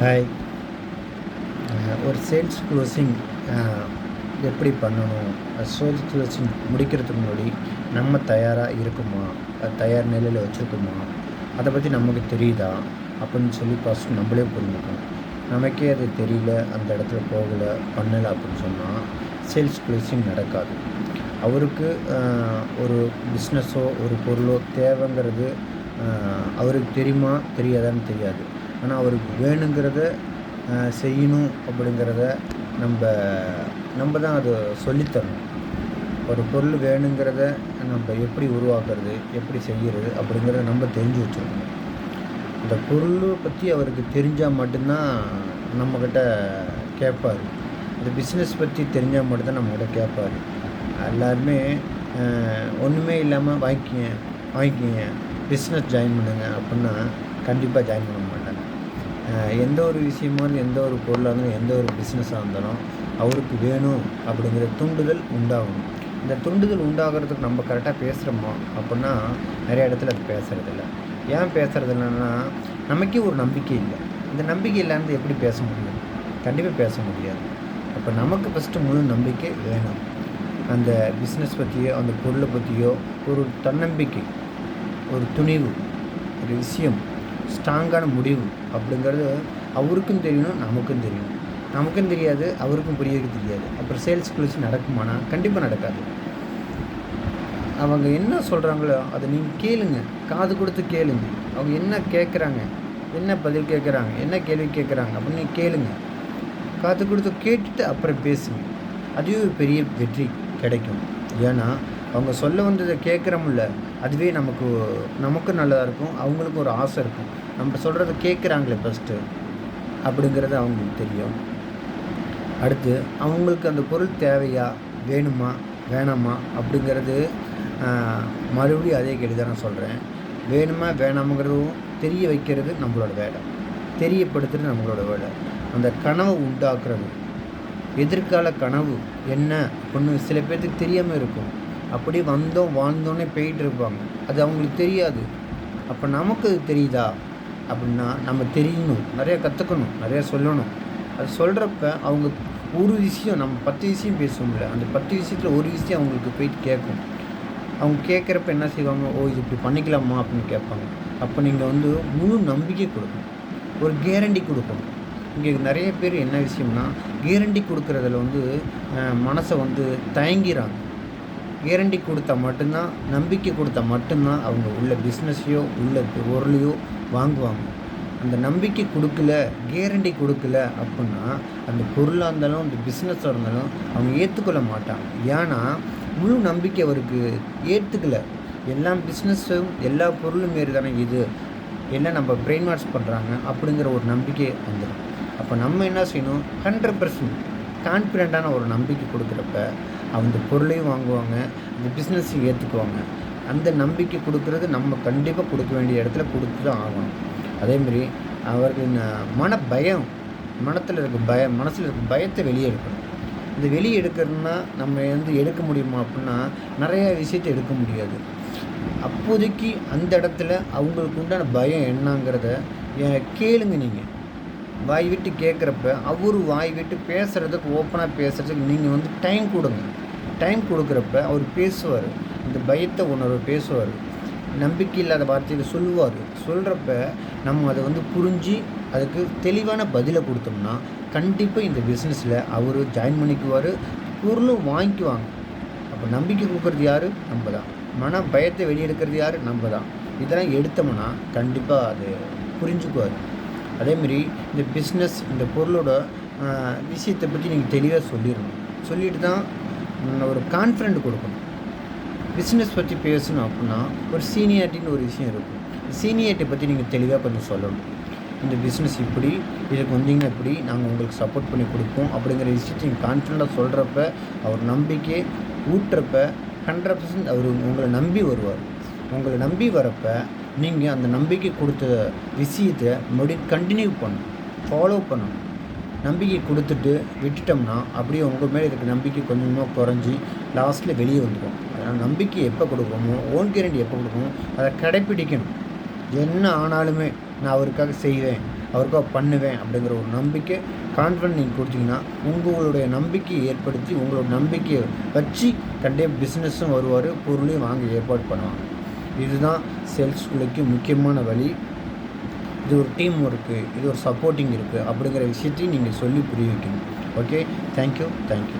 Hi ஒரு sales closing எப்படி பண்ணணும்? சேல்ஸ் க்ளோசிங் முடிக்கிறதுக்கு முன்னாடி நம்ம தயாராக இருக்குமா? அது தயார் நிலையில் வச்சுருக்கோமா? அதை பற்றி நமக்கு தெரியுதா? அப்படின்னு சொல்லி ஃபஸ்ட் நம்மளே புரிஞ்சுக்கணும். நமக்கே அது தெரியல அந்த இடத்துல போகலை பண்ணலை அப்படின்னு சொன்னால் சேல்ஸ் க்ளோசிங் நடக்காது. அவருக்கு ஒரு பிஸ்னஸோ ஒரு பொருளோ தேவைங்கிறது அவருக்கு தெரியுமா? தெரியாதான்னு தெரியாது. ஆனால் அவருக்கு வேணுங்கிறத செய்யணும் அப்படிங்கிறத நம்ம நம்ம தான் அதை சொல்லித்தரணும். ஒரு பொருள் வேணுங்கிறத நம்ம எப்படி உருவாக்குறது எப்படி செய்கிறது அப்படிங்கிறத நம்ம தெரிஞ்சு வச்சுருக்கணும். அந்த பொருள் பற்றி அவருக்கு தெரிஞ்சால் மட்டும்தான் நம்மக்கிட்ட கேட்பார். இந்த பிஸ்னஸ் பற்றி தெரிஞ்சால் மட்டும்தான் நம்மக்கிட்ட கேட்பார். எல்லாருமே ஒன்றுமே இல்லாமல் வாங்கிக்கிங்க வாங்கிக்கிங்க பிஸ்னஸ் ஜாயின் பண்ணுங்க அப்படின்னா கண்டிப்பாக ஜாயின் பண்ண எந்த ஒரு விஷயமா எந்த ஒரு பொருளாக இருந்தாலும் எந்த ஒரு பிஸ்னஸாக இருந்தாலும் அவருக்கு வேணும் அப்படிங்கிற தூண்டுதல் உண்டாகணும் இந்த தூண்டுதல் உண்டாகிறதுக்கு நம்ம கரெக்டாக பேசுகிறோமோ அப்படின்னா நிறைய இடத்துல அது பேசுகிறதில்ல ஏன் பேசுகிறது இல்லைன்னா நமக்கே ஒரு நம்பிக்கை இல்லை. இந்த நம்பிக்கை இல்லாமல் எப்படி பேச முடியும்? கண்டிப்பாக பேச முடியாது. அப்போ நமக்கு ஃபஸ்ட்டு முழு நம்பிக்கை வேணும். அந்த பிஸ்னஸ் பற்றியோ அந்த பொருளை பற்றியோ ஒரு தன்னம்பிக்கை ஒரு துணிவு ஒரு விஷயம் ஸ்ட்ராங்கான முடிவு அப்படிங்கிறது அவருக்கும் தெரியணும் நமக்கும் தெரியணும். நமக்கும் தெரியாது அவருக்கும் புரியவே தெரியாது. அப்புறம் சேல்ஸ் குளிச்சு நடக்குமானா? கண்டிப்பாக நடக்காது. அவங்க என்ன சொல்கிறாங்களோ அதை நீங்கள் கேளுங்க. காது கொடுத்து கேளுங்க. அவங்க என்ன கேட்குறாங்க என்ன பதில் கேட்குறாங்க என்ன கேள்வி கேட்குறாங்க அப்படின்னு கேளுங்க. காது கொடுத்து கேட்டுட்டு அப்புறம் பேசுங்க. அதுவே ஒரு பெரிய வெற்றி கிடைக்கும். ஏன்னா அவங்க சொல்ல வந்ததை கேட்குறோம்ல அதுவே நமக்கு நமக்கும் நல்லதாக இருக்கும். அவங்களுக்கும் ஒரு ஆசை இருக்கும். நம்ம சொல்கிறத கேட்குறாங்களே ஃபஸ்ட்டு அப்படிங்கிறது அவங்களுக்கு தெரியும். அடுத்து அவங்களுக்கு அந்த பொருள் தேவையா வேணுமா வேணாமா அப்படிங்கிறது மறுபடியும் அதே கேள்வி தான் நான் சொல்கிறேன் வேணுமா வேணாமங்கிறதும் தெரிய வைக்கிறது நம்மளோட வேலை. தெரியப்படுத்துறது நம்மளோட வேலை. அந்த கனவை உண்டாக்குறது. எதிர்கால கனவு என்ன ஒன்று சில பேர்த்துக்கு தெரியாமல் இருக்கும். அப்படி வந்தோம் வாழ்ந்தோன்னே போயிட்டு இருப்பாங்க. அது அவங்களுக்கு தெரியாது. அப்போ நமக்கு அது தெரியுதா? அப்படின்னா நம்ம தெரியணும் நிறையா கற்றுக்கணும் நிறையா சொல்லணும். அது சொல்கிறப்ப அவங்க ஒரு விஷயம் நம்ம பத்து விஷயம் பேசுவோம்ல அந்த பத்து விஷயத்தில் ஒரு விஷயம் அவங்களுக்கு போயிட்டு கேட்கும். அவங்க கேட்குறப்ப என்ன செய்வாங்க? ஓ இது இப்படி பண்ணிக்கலாமா அப்படின்னு கேட்பாங்க. அப்போ நீங்கள் வந்து முழு நம்பிக்கை கொடுக்கணும். ஒரு கேரண்டி கொடுக்கணும். இங்கே நிறைய பேர் என்ன விஷயம்னா கேரண்டி கொடுக்குறதுல வந்து மனசை வந்து தயங்கிறாங்க. கேரண்டி கொடுத்தா மட்டும்தான் நம்பிக்கை கொடுத்தா மட்டும்தான் அவங்க உள்ள பிஸ்னஸையோ உள்ள பொருளையோ வாங்குவாங்க. அந்த நம்பிக்கை கொடுக்கல கேரண்டி கொடுக்கல அப்படின்னா அந்த பொருளாக இருந்தாலும் அந்த பிஸ்னஸாக இருந்தாலும் அவங்க ஏற்றுக்கொள்ள மாட்டாங்க. ஏன்னா முழு நம்பிக்கை அவருக்கு ஏற்றுக்கல எல்லா பிஸ்னஸும் எல்லா பொருளும் மாரி தானே இது. எல்லாம் நம்ம பிரெயின் வாஷ் பண்ணுறாங்க அப்படிங்கிற ஒரு நம்பிக்கை வந்துடும் அப்போ நம்ம என்ன செய்யணும்? ஹண்ட்ரட் பர்சன்ட் கான்ஃபிடெண்ட்டான ஒரு நம்பிக்கை கொடுக்குறப்ப அந்த பொருளையும் வாங்குவாங்க அந்த பிஸ்னஸையும் ஏற்றுக்குவாங்க அந்த நம்பிக்கை கொடுக்குறது நம்ம கண்டிப்பாக கொடுக்க வேண்டிய இடத்துல கொடுத்து தான் ஆகணும் அதேமாரி அவர்களின் மன பயம் மனத்தில் இருக்க பயம் மனசில் இருக்க பயத்தை வெளியே எடுக்கணும். இந்த வெளியே எடுக்கிறதுனா நம்ம வந்து எடுக்க முடியுமா அப்படின்னா நிறையா விஷயத்தை எடுக்க முடியாது. அப்போதைக்கு அந்த இடத்துல அவங்களுக்கு உண்டான பயம் என்னங்கிறத கேளுங்க நீங்கள் வாய் விட்டு கேட்குறப்ப அவர் வாய் விட்டு பேசுகிறதுக்கு ஓப்பனாக பேசுகிறதுக்கு நீங்கள் வந்து டைம் கொடுங்க. டைம் கொடுக்குறப்ப அவர் பேசுவார். இந்த பயத்தை உணர்வு பேசுவார். நம்பிக்கை இல்லாத வார்த்தையில் சொல்லுவார். சொல்கிறப்ப நம்ம அதை வந்து புரிஞ்சு அதுக்கு தெளிவான பதிலை கொடுத்தோம்னா கண்டிப்பாக இந்த பிஸ்னஸில் அவர் ஜாயின் பண்ணிக்குவார். பொருளும் வாங்கிக்குவாங்க. அப்போ நம்பிக்கை கொடுக்குறது யார்? நம்ம தான் மன பயத்தை வெளியெடுக்கிறது யார்? நம்ம தான் இதெல்லாம் எடுத்தோம்னா கண்டிப்பாக அது புரிஞ்சுக்குவார். அதேமாரி இந்த பிஸ்னஸ் இந்த பொருளோட விஷயத்தை பற்றி நீங்கள் தெளிவாக சொல்லிடணும். சொல்லிட்டு தான் ஒரு கான்ஃபிடென்ட் கொடுக்கணும். பிஸ்னஸ் பற்றி பேசணும் அப்படின்னா ஒரு சீனியாரிட்டின்னு ஒரு விஷயம் இருக்கும். சீனியாரிட்டி பற்றி நீங்கள் தெளிவாக கொஞ்சம் சொல்லணும். இந்த பிஸ்னஸ் இப்படி இதுக்கு வந்தீங்கன்னா இப்படி நாங்கள் உங்களுக்கு சப்போர்ட் பண்ணி கொடுப்போம் அப்படிங்கிற விஷயத்தை நீங்கள் கான்ஃபிடண்ட்டாக சொல்கிறப்ப அவர் நம்பிக்கை ஊட்டுறப்ப ஹண்ட்ரட் பர்சன்ட் அவர் உங்களை நம்பி வருவார். உங்களை நம்பி வரப்போ நீங்கள் அந்த நம்பிக்கை கொடுத்த விஷயத்தை மறுபடியும் கண்டினியூ பண்ணணும் ஃபாலோ பண்ணணும் நம்பிக்கை கொடுத்துட்டு விட்டுட்டோம்னா அப்படியே உங்கள் மேலே இருக்க நம்பிக்கை கொஞ்சமாக குறைஞ்சி லாஸ்ட்டில் வெளியே வந்துடும் அதனால் நம்பிக்கை எப்போ கொடுக்கணுமோ ஓன் கேரண்டி எப்போ கொடுக்கணும் அதை கடைப்பிடிக்கணும். என்ன ஆனாலுமே நான் அவருக்காக செய்வேன் அவருக்காக பண்ணுவேன் அப்படிங்கிற ஒரு நம்பிக்கை கான்ஃபிடன்ட் நீங்கள் கொடுத்தீங்கன்னா உங்களுடைய நம்பிக்கையை ஏற்படுத்தி உங்களோட நம்பிக்கையை வச்சு கண்டிப்பாக பிஸ்னஸும் வருவார் பொருளையும் வாங்க ஏற்பாடு பண்ணுவாங்க. இதுதான் சேல்ஸ்குள்ளைக்கு முக்கியமான வழி. இது ஒரு டீம் ஒர்க்கு இது ஒரு சப்போர்ட்டிங் இருக்குது அப்படிங்கிற விஷயத்தையும் நீங்கள் சொல்லி புரிய வைக்கணும். Okay thank you thank you